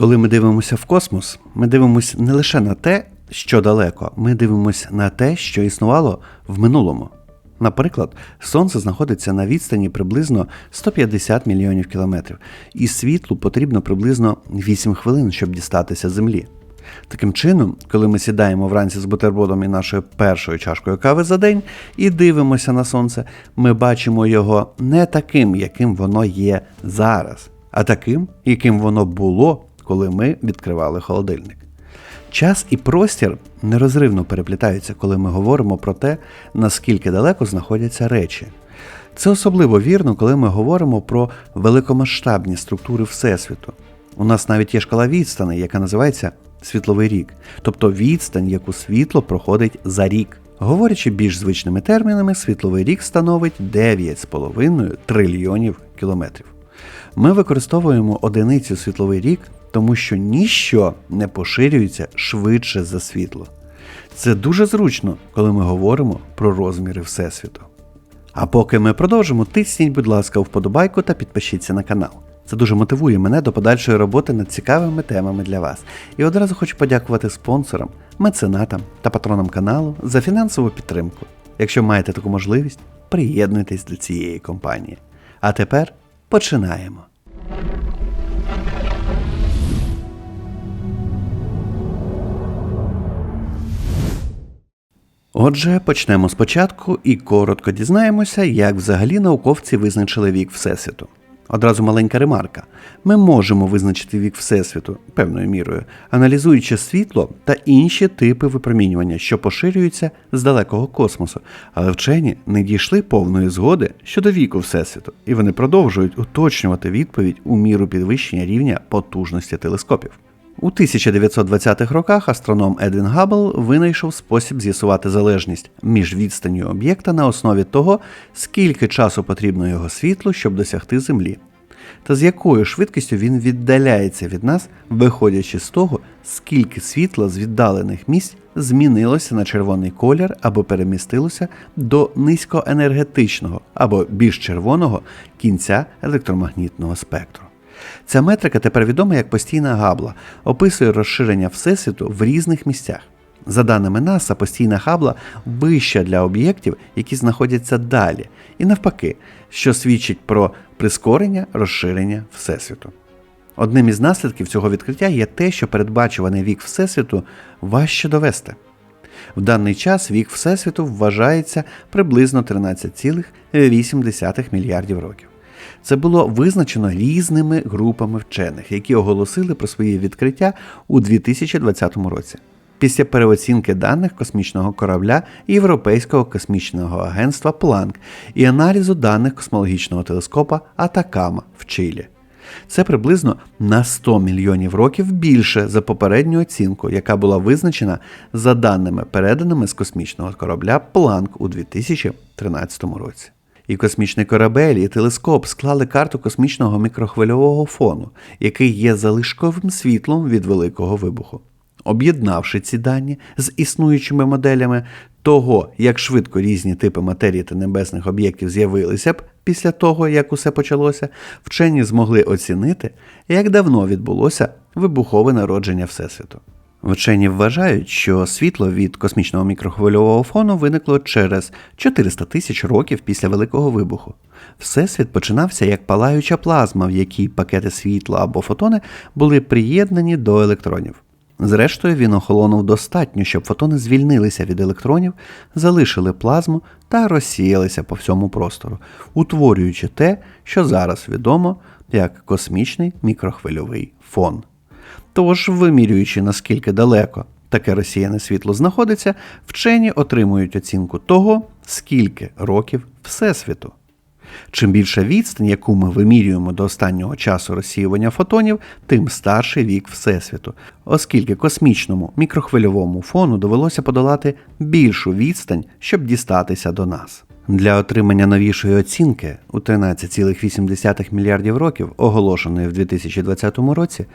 Коли ми дивимося в космос, ми дивимося не лише на те, що далеко, ми дивимося на те, що існувало в минулому. Наприклад, Сонце знаходиться на відстані приблизно 150 мільйонів кілометрів, і світлу потрібно приблизно 8 хвилин, щоб дістатися Землі. Таким чином, коли ми сідаємо вранці з бутербродом і нашою першою чашкою кави за день і дивимося на сонце, ми бачимо його не таким, яким воно є зараз, а таким, яким воно було, коли ми відкривали холодильник. Час і простір нерозривно переплітаються, коли ми говоримо про те, наскільки далеко знаходяться речі. Це особливо вірно, коли ми говоримо про великомасштабні структури Всесвіту. У нас навіть є шкала відстаней, яка називається світловий рік, тобто відстань, яку світло проходить за рік. Говорячи більш звичними термінами, світловий рік становить 9,5 трильйонів кілометрів. Ми використовуємо одиницю світловий рік, тому що ніщо не поширюється швидше за світло. Це дуже зручно, коли ми говоримо про розміри Всесвіту. А поки ми продовжимо, тисніть, будь ласка, вподобайку та підпишіться на канал. Це дуже мотивує мене до подальшої роботи над цікавими темами для вас. І одразу хочу подякувати спонсорам, меценатам та патронам каналу за фінансову підтримку. Якщо маєте таку можливість, приєднуйтесь до цієї компанії. А тепер починаємо. Отже, почнемо спочатку і коротко дізнаємося, як взагалі науковці визначили вік Всесвіту. Одразу маленька ремарка. Ми можемо визначити вік Всесвіту певною мірою, аналізуючи світло та інші типи випромінювання, що поширюються з далекого космосу, але вчені не дійшли повної згоди щодо віку Всесвіту, і вони продовжують уточнювати відповідь у міру підвищення рівня потужності телескопів. У 1920-х роках астроном Едвін Габбл винайшов спосіб з'ясувати залежність між відстанню об'єкта на основі того, скільки часу потрібно його світлу, щоб досягти Землі, та з якою швидкістю він віддаляється від нас, виходячи з того, скільки світла з віддалених місць змінилося на червоний колір або перемістилося до низькоенергетичного або більш червоного кінця електромагнітного спектру. Ця метрика тепер відома як постійна габла, описує розширення Всесвіту в різних місцях. За даними НАСА, постійна габла вища для об'єктів, які знаходяться далі, і навпаки, що свідчить про прискорення розширення Всесвіту. Одним із наслідків цього відкриття є те, що передбачуваний вік Всесвіту важче довести. В даний час вік Всесвіту вважається приблизно 13,8 мільярдів років. Це було визначено різними групами вчених, які оголосили про свої відкриття у 2020 році. Після переоцінки даних космічного корабля Європейського космічного агентства Планк і аналізу даних космологічного телескопа Атакама в Чилі. Це приблизно на 100 мільйонів років більше за попередню оцінку, яка була визначена за даними, переданими з космічного корабля Планк у 2013 році. І космічний корабель, і телескоп склали карту космічного мікрохвильового фону, який є залишковим світлом від великого вибуху. Об'єднавши ці дані з існуючими моделями того, як швидко різні типи матерії та небесних об'єктів з'явилися б після того, як усе почалося, вчені змогли оцінити, як давно відбулося вибухове народження Всесвіту. Вчені вважають, що світло від космічного мікрохвильового фону виникло через 400 тисяч років після Великого вибуху. Всесвіт починався як палаюча плазма, в якій пакети світла або фотони були приєднані до електронів. Зрештою, він охолонув достатньо, щоб фотони звільнилися від електронів, залишили плазму та розсіялися по всьому простору, утворюючи те, що зараз відомо як космічний мікрохвильовий фон. Тож, вимірюючи наскільки далеко таке розсіяне світло знаходиться, вчені отримують оцінку того, скільки років Всесвіту. Чим більша відстань, яку ми вимірюємо до останнього часу розсіювання фотонів, тим старший вік Всесвіту, оскільки космічному мікрохвильовому фону довелося подолати більшу відстань, щоб дістатися до нас. Для отримання новішої оцінки у 13,8 мільярдів років, оголошеної в 2020 році,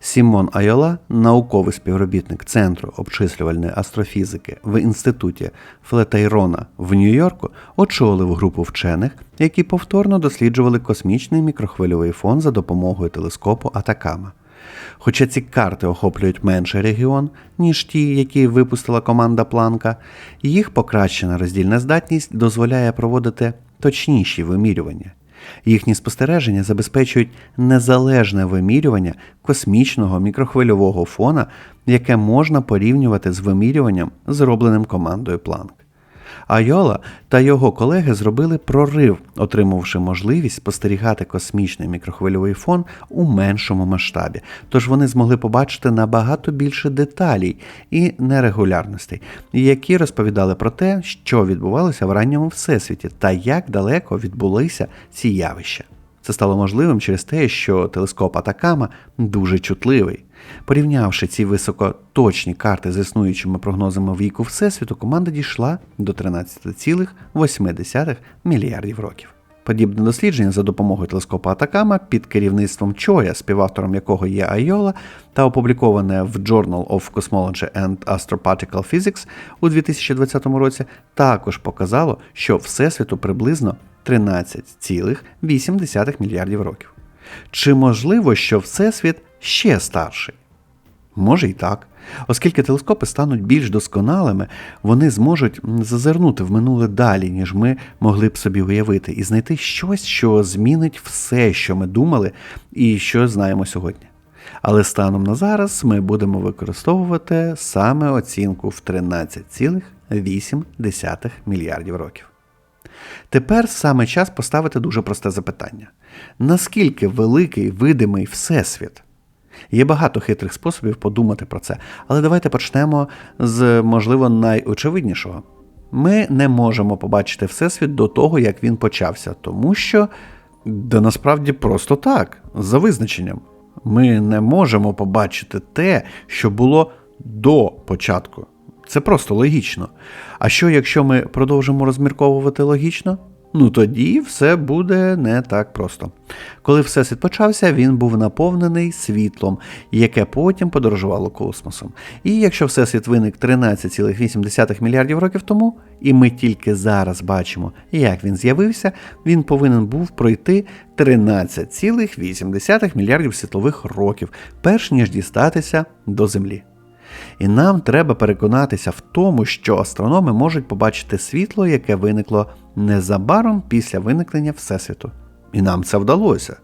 Сімон Айола, науковий співробітник Центру обчислювальної астрофізики в інституті Флетайрона в Нью-Йорку, очолив групу вчених, які повторно досліджували космічний мікрохвильовий фон за допомогою телескопу Атакама. Хоча ці карти охоплюють менший регіон, ніж ті, які випустила команда Планка, їх покращена роздільна здатність дозволяє проводити точніші вимірювання. Їхні спостереження забезпечують незалежне вимірювання космічного мікрохвильового фона, яке можна порівнювати з вимірюванням, зробленим командою Планк. Айола та його колеги зробили прорив, отримавши можливість спостерігати космічний мікрохвильовий фон у меншому масштабі. Тож вони змогли побачити набагато більше деталей і нерегулярностей, які розповідали про те, що відбувалося в ранньому всесвіті та як далеко відбулися ці явища. Це стало можливим через те, що телескоп Атакама дуже чутливий. Порівнявши ці високоточні карти з існуючими прогнозами віку Всесвіту, команда дійшла до 13,8 мільярдів років. Подібне дослідження за допомогою телескопа Атакама під керівництвом Чоя, співавтором якого є Айола, та опубліковане в Journal of Cosmology and Astroparticle Physics у 2020 році, також показало, що Всесвіту приблизно 13,8 мільярдів років. Чи можливо, що Всесвіт ще старший? Може і так. Оскільки телескопи стануть більш досконалими, вони зможуть зазирнути в минуле далі, ніж ми могли б собі уявити, і знайти щось, що змінить все, що ми думали і що знаємо сьогодні. Але станом на зараз ми будемо використовувати саме оцінку в 13,8 мільярдів років. Тепер саме час поставити дуже просте запитання: наскільки великий видимий Всесвіт? Є багато хитрих способів подумати про це, але давайте почнемо з, можливо, найочевиднішого. Ми не можемо побачити Всесвіт до того, як він почався, тому що, да насправді просто так, за визначенням. Ми не можемо побачити те, що було до початку. Це просто логічно. А що, якщо ми продовжимо розмірковувати логічно? Ну тоді все буде не так просто. Коли всесвіт почався, він був наповнений світлом, яке потім подорожувало космосом. І якщо всесвіт виник 13,8 мільярдів років тому, і ми тільки зараз бачимо, як він з'явився, він повинен був пройти 13,8 мільярдів світлових років, перш ніж дістатися до Землі. І нам треба переконатися в тому, що астрономи можуть побачити світло, яке виникло незабаром після виникнення Всесвіту. І нам це вдалося.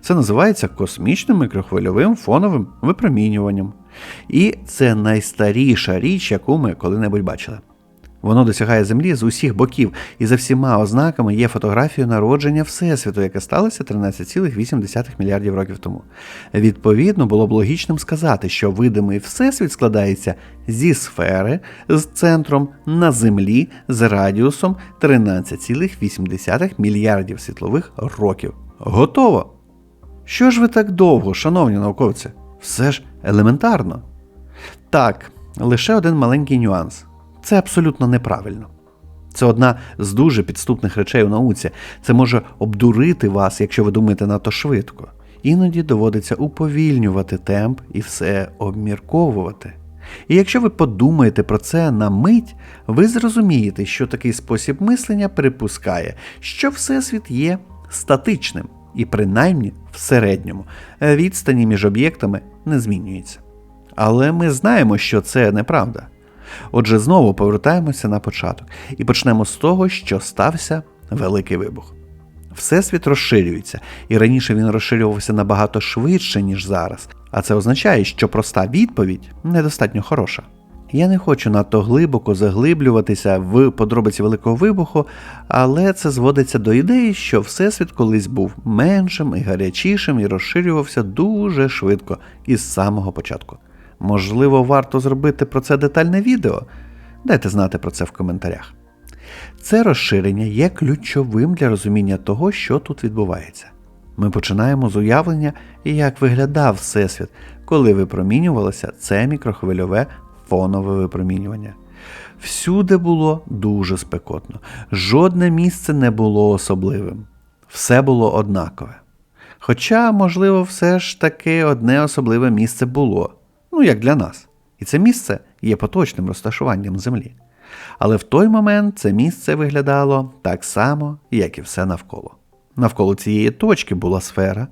Це називається космічним мікрохвильовим фоновим випромінюванням. І це найстаріша річ, яку ми коли-небудь бачили. Воно досягає землі з усіх боків, і за всіма ознаками є фотографією народження Всесвіту, яке сталося 13,8 мільярдів років тому. Відповідно, було б логічним сказати, що видимий Всесвіт складається зі сфери з центром на землі з радіусом 13,8 мільярдів світлових років. Готово! Що ж ви так довго, шановні науковці? Все ж елементарно. Так, лише один маленький нюанс. Це абсолютно неправильно. Це одна з дуже підступних речей у науці. Це може обдурити вас, якщо ви думаєте надто швидко. Іноді доводиться уповільнювати темп і все обмірковувати. І якщо ви подумаєте про це на мить, ви зрозумієте, що такий спосіб мислення припускає, що Всесвіт є статичним і принаймні в середньому відстані між об'єктами не змінюється. Але ми знаємо, що це неправда. Отже, знову повертаємося на початок і почнемо з того, що стався великий вибух. Всесвіт розширюється, і раніше він розширювався набагато швидше, ніж зараз, а це означає, що проста відповідь недостатньо хороша. Я не хочу надто глибоко заглиблюватися в подробиці великого вибуху, але це зводиться до ідеї, що Всесвіт колись був меншим і гарячішим і розширювався дуже швидко із самого початку. Можливо, варто зробити про це детальне відео? Дайте знати про це в коментарях. Це розширення є ключовим для розуміння того, що тут відбувається. Ми починаємо з уявлення, як виглядав Всесвіт, коли випромінювалося це мікрохвильове фонове випромінювання. Всюди було дуже спекотно, жодне місце не було особливим, все було однакове. Хоча, можливо, все ж таки одне особливе місце було ну як для нас. І це місце є поточним розташуванням Землі. Але в той момент це місце виглядало так само, як і все навколо. Навколо цієї точки була сфера,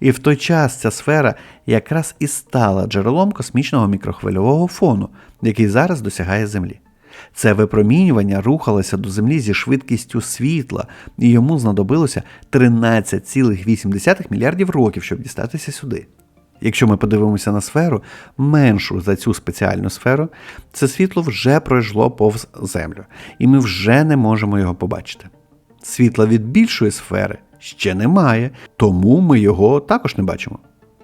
і в той час ця сфера якраз і стала джерелом космічного мікрохвильового фону, який зараз досягає Землі. Це випромінювання рухалося до Землі зі швидкістю світла, і йому знадобилося 13,8 мільярдів років, щоб дістатися сюди. Якщо ми подивимося на сферу, меншу за цю спеціальну сферу, це світло вже пройшло повз Землю, і ми вже не можемо його побачити. Світла від більшої сфери ще немає, тому ми його також не бачимо.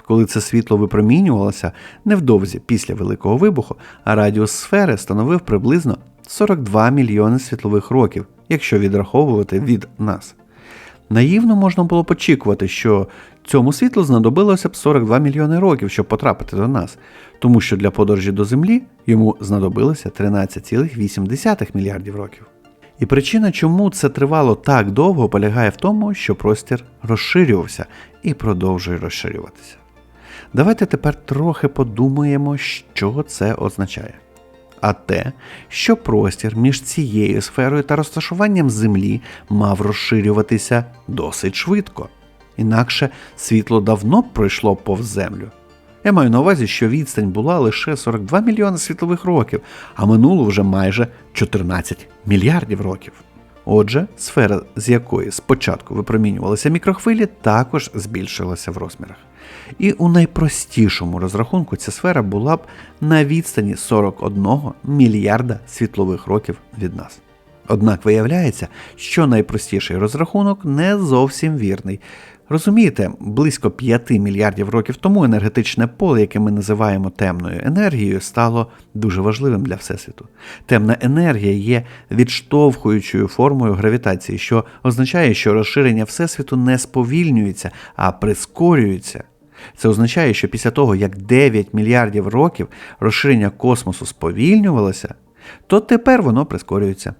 Коли це світло випромінювалося невдовзі після Великого вибуху, а радіус сфери становив приблизно 42 мільйони світлових років, якщо відраховувати від нас. Наївно можна було очікувати, що цьому світлу знадобилося б 42 мільйони років, щоб потрапити до нас, тому що для подорожі до Землі йому знадобилося 13,8 мільярдів років. І причина, чому це тривало так довго, полягає в тому, що простір розширювався і продовжує розширюватися. Давайте тепер трохи подумаємо, що це означає. А те, що простір між цією сферою та розташуванням Землі мав розширюватися досить швидко. Інакше світло давно пройшло повз Землю. Я маю на увазі, що відстань була лише 42 мільйони світлових років, а минуло вже майже 14 мільярдів років. Отже, сфера, з якої спочатку випромінювалися мікрохвилі, також збільшилася в розмірах. І у найпростішому розрахунку ця сфера була б на відстані 41 мільярда світлових років від нас. Однак виявляється, що найпростіший розрахунок не зовсім вірний. Розумієте, близько 5 мільярдів років тому енергетичне поле, яке ми називаємо темною енергією, стало дуже важливим для Всесвіту. Темна енергія є відштовхуючою формою гравітації, що означає, що розширення Всесвіту не сповільнюється, а прискорюється. Це означає, що після того, як 9 мільярдів років розширення космосу сповільнювалося, то тепер воно прискорюється.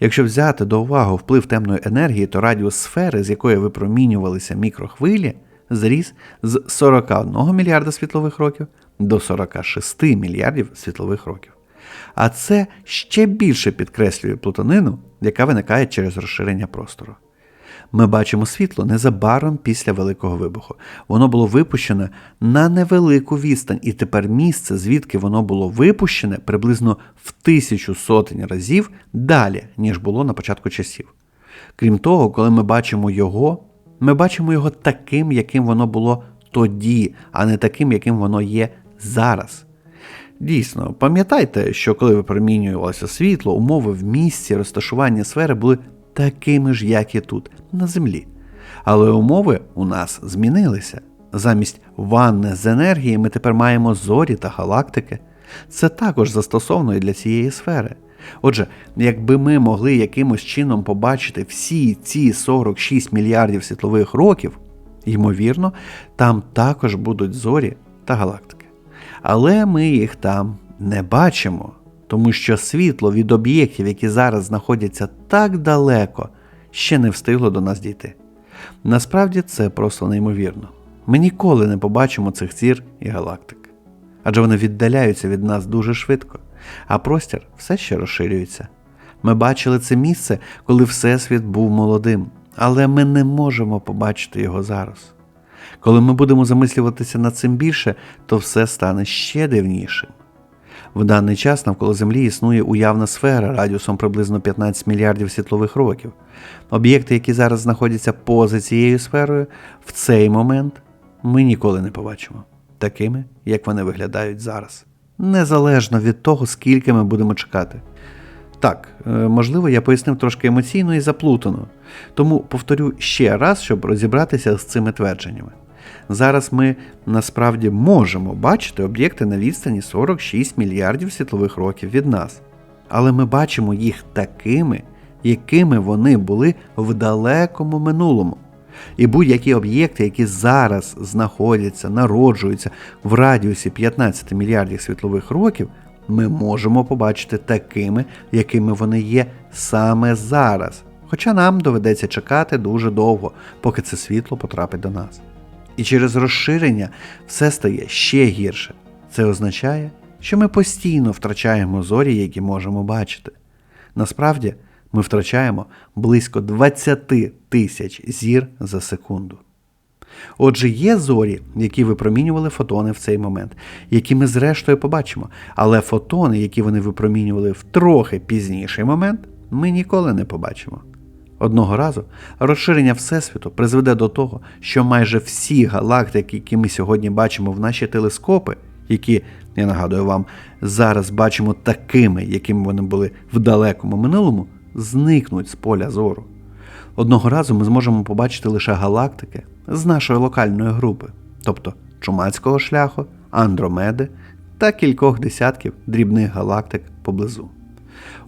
Якщо взяти до уваги вплив темної енергії, то радіус сфери, з якої випромінювалися мікрохвилі, зріс з 41 мільярда світлових років до 46 мільярдів світлових років. А це ще більше підкреслює плутанину, яка виникає через розширення простору. Ми бачимо світло незабаром після Великого вибуху. Воно було випущене на невелику відстань, і тепер місце, звідки воно було випущене, приблизно в тисячу сотень разів далі, ніж було на початку часів. Крім того, коли ми бачимо його, ми бачимо його таким, яким воно було тоді, а не таким, яким воно є зараз. Дійсно, пам'ятайте, що коли випромінювалося світло, умови в місці розташування сфери були такими ж, як і тут, на землі. Але умови у нас змінилися. Замість ванни з енергії ми тепер маємо зорі та галактики. Це також застосовано і для цієї сфери. Отже, якби ми могли якимось чином побачити всі ці 46 мільярдів світлових років, ймовірно, там також будуть зорі та галактики. Але ми їх там не бачимо тому що світло від об'єктів, які зараз знаходяться так далеко, ще не встигло до нас дійти. Насправді це просто неймовірно. Ми ніколи не побачимо цих зір і галактик. Адже вони віддаляються від нас дуже швидко, а простір все ще розширюється. Ми бачили це місце, коли Всесвіт був молодим, але ми не можемо побачити його зараз. Коли ми будемо замислюватися над цим більше, то все стане ще дивнішим. В даний час навколо Землі існує уявна сфера радіусом приблизно 15 мільярдів світлових років. Об'єкти, які зараз знаходяться поза цією сферою, в цей момент ми ніколи не побачимо, такими, як вони виглядають зараз, незалежно від того, скільки ми будемо чекати. Так, е, можливо, я пояснив трошки емоційно і заплутано, тому повторю ще раз, щоб розібратися з цими твердженнями. Зараз ми насправді можемо бачити об'єкти на відстані 46 мільярдів світлових років від нас. Але ми бачимо їх такими, якими вони були в далекому минулому. І будь-які об'єкти, які зараз знаходяться, народжуються в радіусі 15 мільярдів світлових років, ми можемо побачити такими, якими вони є саме зараз. Хоча нам доведеться чекати дуже довго, поки це світло потрапить до нас. І через розширення все стає ще гірше. Це означає, що ми постійно втрачаємо зорі, які можемо бачити. Насправді, Ми втрачаємо близько 20 тисяч зір за секунду. Отже, є зорі, які випромінювали фотони в цей момент, які ми зрештою побачимо, але фотони, які вони випромінювали в трохи пізніший момент, ми ніколи не побачимо. Одного разу розширення Всесвіту призведе до того, що майже всі галактики, які ми сьогодні бачимо в наші телескопи, які, я нагадую вам, зараз бачимо такими, якими вони були в далекому минулому, зникнуть з поля зору. Одного разу ми зможемо побачити лише галактики з нашої локальної групи, тобто Чумацького шляху, Андромеди та кількох десятків дрібних галактик поблизу.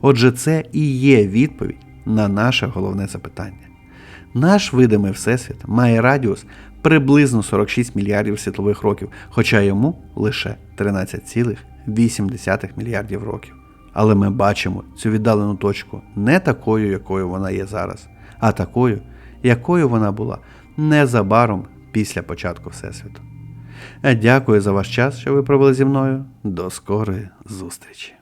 Отже, це і є відповідь на наше головне запитання. Наш видимий Всесвіт має радіус приблизно 46 мільярдів світлових років, хоча йому лише 13,8 мільярдів років. Але ми бачимо цю віддалену точку не такою, якою вона є зараз, а такою, якою вона була незабаром після початку Всесвіту. Дякую за ваш час, що ви провели зі мною. До скорої зустрічі!